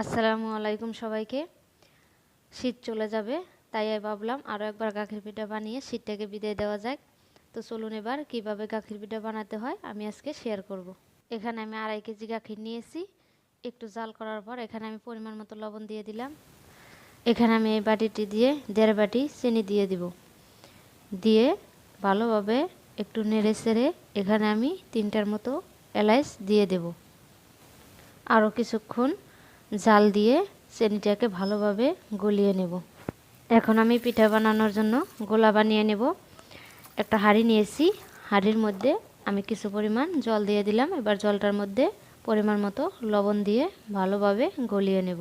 আসসালামু আলাইকুম সবাইকে। শীত চলে যাবে, তাই ভাবলাম আরও একবার গাখির পিঠা বানিয়ে শীতটাকে বিদায় দেওয়া যাক। তো চলুন এবার কীভাবে গাখির পিঠা বানাতে হয় আমি আজকে শেয়ার করব। এখানে আমি আড়াই কেজি গাখির নিয়েছি। একটু জাল করার পর এখানে আমি পরিমাণ মতো লবণ দিয়ে দিলাম। এখানে আমি এই বাটিটি দিয়ে দেড় বাটি চিনি দিয়ে দিব। দিয়ে ভালোভাবে একটু নেড়ে চেড়ে এখানে আমি তিনটার মতো এলাইচ দিয়ে দেব। আরও কিছুক্ষণ জাল দিয়ে চিনিটাকে ভালোভাবে গলিয়ে নেব। এখন আমি পিঠা বানানোর জন্য গোলা বানিয়ে নেব। একটা হাঁড়ি নিয়েছি। হাঁড়ির মধ্যে আমি কিছু পরিমাণ জল দিয়ে দিলাম। এবার জলটার মধ্যে পরিমাণ মতো লবণ দিয়ে ভালোভাবে গলিয়ে নেব।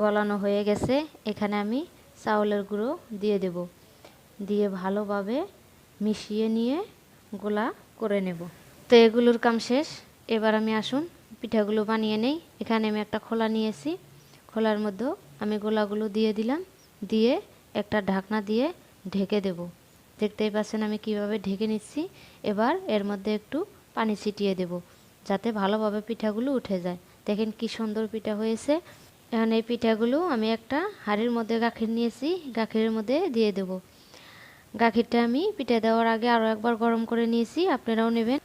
গলানো হয়ে গেছে। এখানে আমি চাউলের গুঁড়ো দিয়ে দেব। দিয়ে ভালোভাবে মিশিয়ে নিয়ে গোলা করে নেব। তো এগুলোর কাম শেষ। এবার আমি আসুন পিঠাগুলো বানিয়ে নেই। এখানে আমি একটা খোলা নিয়েছি। খোলার মধ্যে আমি গোলাগুলো দিয়ে দিলাম। দিয়ে একটা ঢাকনা দিয়ে ঢেকে দেব। দেখতেই পাচ্ছেন আমি কীভাবে ঢেকে নিচ্ছি। এবার এর মধ্যে একটু পানি ছিটিয়ে দেব, যাতে ভালোভাবে পিঠাগুলো উঠে যায়। দেখেন কি সুন্দর পিঠা হয়েছে। এখন এই পিঠাগুলো আমি একটা হাঁড়ির মধ্যে গাখির নিয়েছি। গাখিরের মধ্যে দিয়ে দেব। গাখিরটা আমি পিঠা দেওয়ার আগে আরও একবার গরম করে নিয়েছি। আপনারাও নেবেন।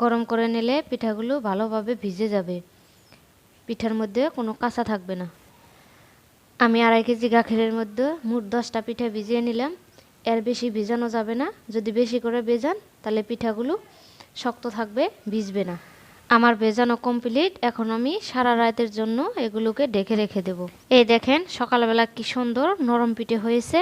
গরম করে নিলে পিঠাগুলো ভালোভাবে ভিজে যাবে। পিঠার মধ্যে কোনো কাঁচা থাকবে না। আমি আড়াই কেজি গাখিরের মধ্যে মোট দশটা পিঠা ভিজিয়ে নিলাম। এর বেশি ভিজানো যাবে না। যদি বেশি করে ভেজান, তাহলে পিঠাগুলো শক্ত থাকবে, ভিজবে না। আমার ভেজানো কমপ্লিট। এখন আমি সারা রাতের জন্য এগুলোকে ডেকে রেখে দেব। এই দেখেন, সকালবেলা কি সুন্দর নরম পিঠে হয়েছে।